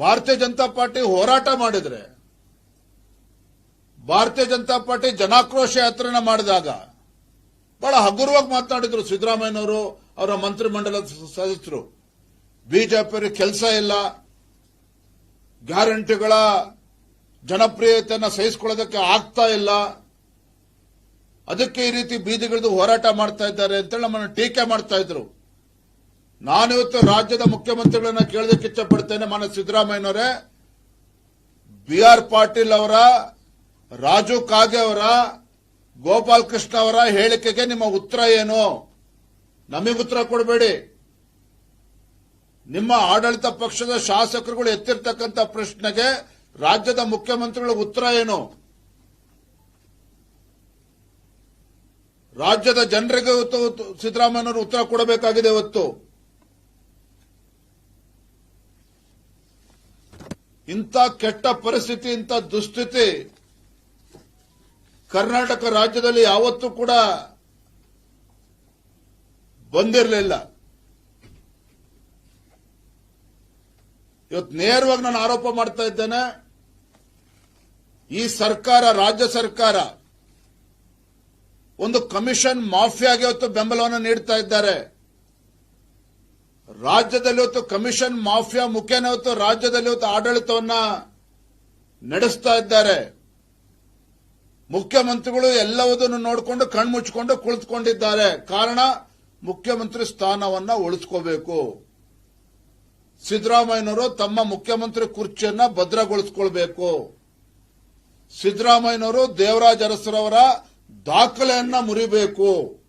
ಭಾರತೀಯ ಜನತಾ ಪಾರ್ಟಿ ಹೋರಾಟ ಮಾಡಿದ್ರೆ, ಭಾರತೀಯ ಜನತಾ ಪಾರ್ಟಿ ಜನಾಕ್ರೋಶ ಯಾತ್ರೆನ ಮಾಡಿದಾಗ, ಬಹಳ ಹಗುರವಾಗಿ ಮಾತನಾಡಿದ್ರು ಸಿದ್ದರಾಮಯ್ಯನವರು, ಅವರ ಮಂತ್ರಿಮಂಡಲದ ಸದಸ್ಯರು. ಬಿಜೆಪಿ ಕೆಲಸ ಇಲ್ಲ. ಗ್ಯಾರಂಟಿಗಳ ಜನಪ್ರಿಯತೆಯನ್ನು ಸಹಿಸಿಕೊಳ್ಳೋದಕ್ಕೆ ಆಗ್ತಾ ಇಲ್ಲ. ಅದಕ್ಕೆ ಈ ರೀತಿ ಬೀದಿಗಿಳಿದು ಹೋರಾಟ ಮಾಡ್ತಾ ಇದ್ದಾರೆ ಅಂತೇಳಿ ನಮ್ಮನ್ನು ಟೀಕೆ ಮಾಡ್ತಾ ಇದ್ರು. ನಾನಿವತ್ತು ರಾಜ್ಯದ ಮುಖ್ಯಮಂತ್ರಿಗಳನ್ನ ಕೇಳೋದಕ್ಕೆ ಇಚ್ಛಪಡ್ತೇನೆ ಮಾನ್ಯ ಸಿದ್ದರಾಮಯ್ಯನವರೇ. ಬಿ ಆರ್ ಪಾಟೀಲ್ ಅವರ, ರಾಜು ಕಾಗೆ ಅವರ, ಗೋಪಾಲ್ ಕೃಷ್ಣ ಅವರ ಹೇಳಿಕೆಗೆ ನಿಮ್ಮ ಉತ್ತರ ಏನು? ನಮಗೆ ಉತ್ತರ ಕೊಡಬೇಡಿ. ನಿಮ್ಮ ಆಡಳಿತ ಪಕ್ಷದ ಶಾಸಕರುಗಳು ಎತ್ತಿರ್ತಕ್ಕಂಥ ಪ್ರಶ್ನೆಗೆ ರಾಜ್ಯದ ಮುಖ್ಯಮಂತ್ರಿಗಳ ಉತ್ತರ ಏನು? ರಾಜ್ಯದ ಜನರಿಗೆ ಇವತ್ತು ಸಿದ್ದರಾಮಯ್ಯನವರು ಉತ್ತರ ಕೊಡಬೇಕಾಗಿದೆ ಇವತ್ತು. ಇಂಥ ಕೆಟ್ಟ ಪರಿಸ್ಥಿತಿ, ಇಂಥ ದುಸ್ಥಿತಿ ಕರ್ನಾಟಕ ರಾಜ್ಯದಲ್ಲಿ ಯಾವತ್ತೂ ಕೂಡ ಬಂದಿರಲಿಲ್ಲ. ಇವತ್ತು ನೇರವಾಗಿ ನಾನು ಆರೋಪ ಮಾಡ್ತಾ ಇದ್ದೇನೆ, ಈ ಸರ್ಕಾರ, ರಾಜ್ಯ ಸರ್ಕಾರ ಒಂದು ಕಮಿಷನ್ ಮಾಫಿಯಾಗೆ ಇವತ್ತು ಬೆಂಬಲವನ್ನು ನೀಡ್ತಾ ಇದ್ದಾರೆ. ರಾಜ್ಯದಲ್ಲಿ ಹೊತ್ತು ಕಮಿಷನ್, ಮಾಫಿಯಾ, ಮುಖೇನ ಹೊತ್ತು ರಾಜ್ಯದಲ್ಲಿ ಹೊತ್ತು ಆಡಳಿತವನ್ನ ನಡೆಸ್ತಾ ಇದ್ದಾರೆ. ಮುಖ್ಯಮಂತ್ರಿಗಳು ಎಲ್ಲವುದನ್ನು ನೋಡಿಕೊಂಡು ಕಣ್ಮುಚ್ಚಿಕೊಂಡು ಕುಳಿತುಕೊಂಡಿದ್ದಾರೆ. ಕಾರಣ, ಮುಖ್ಯಮಂತ್ರಿ ಸ್ಥಾನವನ್ನ ಉಳಿಸ್ಕೋಬೇಕು. ಸಿದ್ದರಾಮಯ್ಯನವರು ತಮ್ಮ ಮುಖ್ಯಮಂತ್ರಿ ಕುರ್ಚಿಯನ್ನ ಭದ್ರಗೊಳಿಸಿಕೊಳ್ಬೇಕು. ಸಿದ್ದರಾಮಯ್ಯನವರು ದೇವರಾಜ ಅರಸರವರ ದಾಖಲೆಯನ್ನ ಮುರಿಬೇಕು.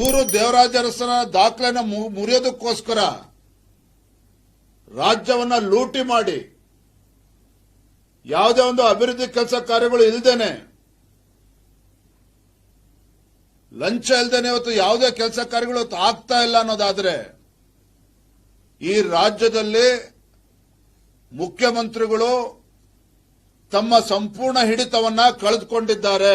ಇವರು ದೇವರಾಜ ಅರಸನ ದಾಖಲೆನ ಮುರಿಯೋದಕ್ಕೋಸ್ಕರ ರಾಜ್ಯವನ್ನ ಲೂಟಿ ಮಾಡಿ ಯಾವುದೇ ಒಂದು ಅಭಿವೃದ್ಧಿ ಕೆಲಸ ಕಾರ್ಯಗಳು ಇಲ್ದೇನೆ, ಲಂಚ ಇಲ್ದೇನೆ ಇವತ್ತು ಯಾವುದೇ ಕೆಲಸ ಕಾರ್ಯಗಳು ಆಗ್ತಾ ಇಲ್ಲ ಅನ್ನೋದಾದ್ರೆ, ಈ ರಾಜ್ಯದಲ್ಲಿ ಮುಖ್ಯಮಂತ್ರಿಗಳು ತಮ್ಮ ಸಂಪೂರ್ಣ ಹಿಡಿತವನ್ನ ಕಳೆದುಕೊಂಡಿದ್ದಾರೆ.